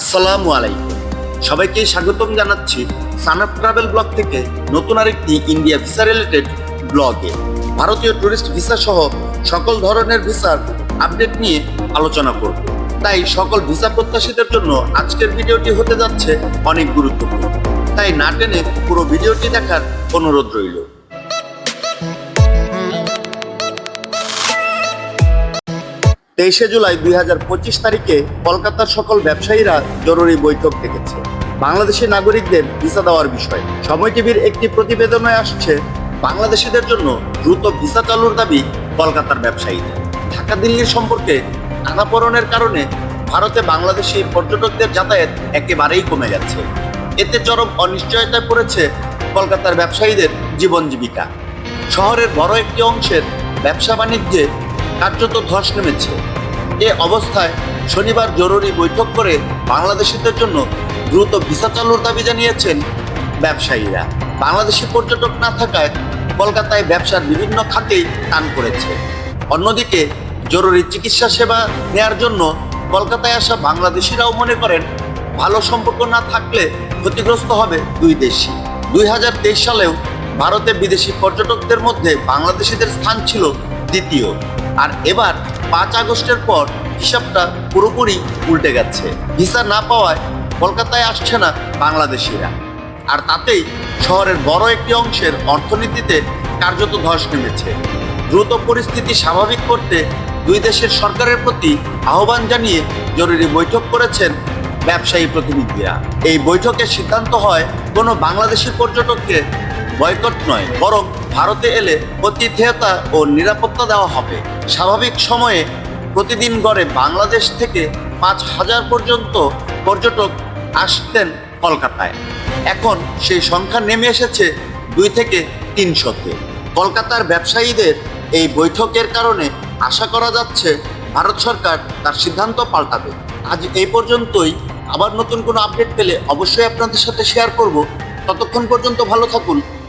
আসসালামু আলাইকুম। সবাইকে স্বাগতম জানাচ্ছি সানাফ ট্রাভেল ব্লগ থেকে নতুন আরেকটি ইন্ডিয়া ভিসা রিলেটেড ব্লগে। ভারতীয় টুরিস্ট ভিসা সহ সকল ধরনের ভিসার আপডেট নিয়ে আলোচনা করব। তাই সকল ভিসা প্রত্যাশীদের জন্য আজকের ভিডিওটি হতে যাচ্ছে অনেক গুরুত্বপূর্ণ। তাই না টেনে পুরো ভিডিওটি দেখার অনুরোধ রইল। তেইশে জুলাই দুই হাজার পঁচিশ তারিখে কলকাতার সকল ব্যবসায়ীরা জরুরি বৈঠক ডেকেছে। বাংলাদেশি নাগরিকদের ভিসা দেওয়ার বিষয়। সময় টিভির একটি প্রতিবেদনে আসছে, বাংলাদেশিদের জন্য দ্রুত ভিসা চালুর দাবি কলকাতার ব্যবসায়ীদের। ঢাকা দিল্লির সম্পর্কে টানাপোড়নের কারণে ভারতে বাংলাদেশি পর্যটকদের যাতায়াত একেবারেই কমে গেছে। এতে চরম অনিশ্চয়তায় পড়েছে কলকাতার ব্যবসায়ীদের জীবন জীবিকা। শহরের বড় একটি অংশের ব্যবসা বাণিজ্যে কার্যত ধস নেমেছে। এ অবস্থায় শনিবার জরুরি বৈঠক করে বাংলাদেশিদের জন্য দ্রুত ভিসা চালুর দাবি জানিয়েছেন ব্যবসায়ীরা। বাংলাদেশি পর্যটক না থাকায় কলকাতায় ব্যবসার বিভিন্ন খাতেই টান পড়েছে। অন্যদিকে জরুরি চিকিৎসা সেবা নেয়ার জন্য কলকাতায় আসা বাংলাদেশিরাও মনে করেন, ভালো সম্পর্ক না থাকলে ক্ষতিগ্রস্ত হবে দুই দেশই। দুই হাজার তেইশ সালেও ভারতে বিদেশি পর্যটকদের মধ্যে বাংলাদেশিদের স্থান ছিল দ্বিতীয়। আর এবার পাঁচ আগস্টের পর হিসাবটা পুরোপুরি উল্টে গেছে। ভিসা না পাওয়ায় কলকাতায় আসছে না বাংলাদেশিরা। আর তাতেই শহরের বড় একটি অংশের অর্থনীতিতে কার্যত ধস নেমেছে। দ্রুত পরিস্থিতি স্বাভাবিক করতে দুই দেশের সরকারের প্রতি আহ্বান জানিয়ে জরুরি বৈঠক করেছেন ব্যবসায়ী প্রতিনিধিরা। এই বৈঠকের সিদ্ধান্ত হয় কোনো বাংলাদেশি পর্যটককে বয়কট নয়, বরং ভারতে এলে প্রতিথেয়তা ও নিরাপত্তা দেওয়া হবে। স্বাভাবিক সময়ে প্রতিদিন গড়ে বাংলাদেশ থেকে পাঁচ হাজার পর্যন্ত পর্যটক আসতেন কলকাতায়। এখন সেই সংখ্যা নেমে এসেছে দুই থেকে তিনশোতে কলকাতার ব্যবসায়ীদের এই বৈঠকের কারণে আশা করা যাচ্ছে ভারত সরকার তার সিদ্ধান্ত পাল্টাবে। আজ এই পর্যন্তই। আবার নতুন কোনো আপডেট পেলে অবশ্যই আপনাদের সাথে শেয়ার করব। ততক্ষণ পর্যন্ত ভালো থাকুন।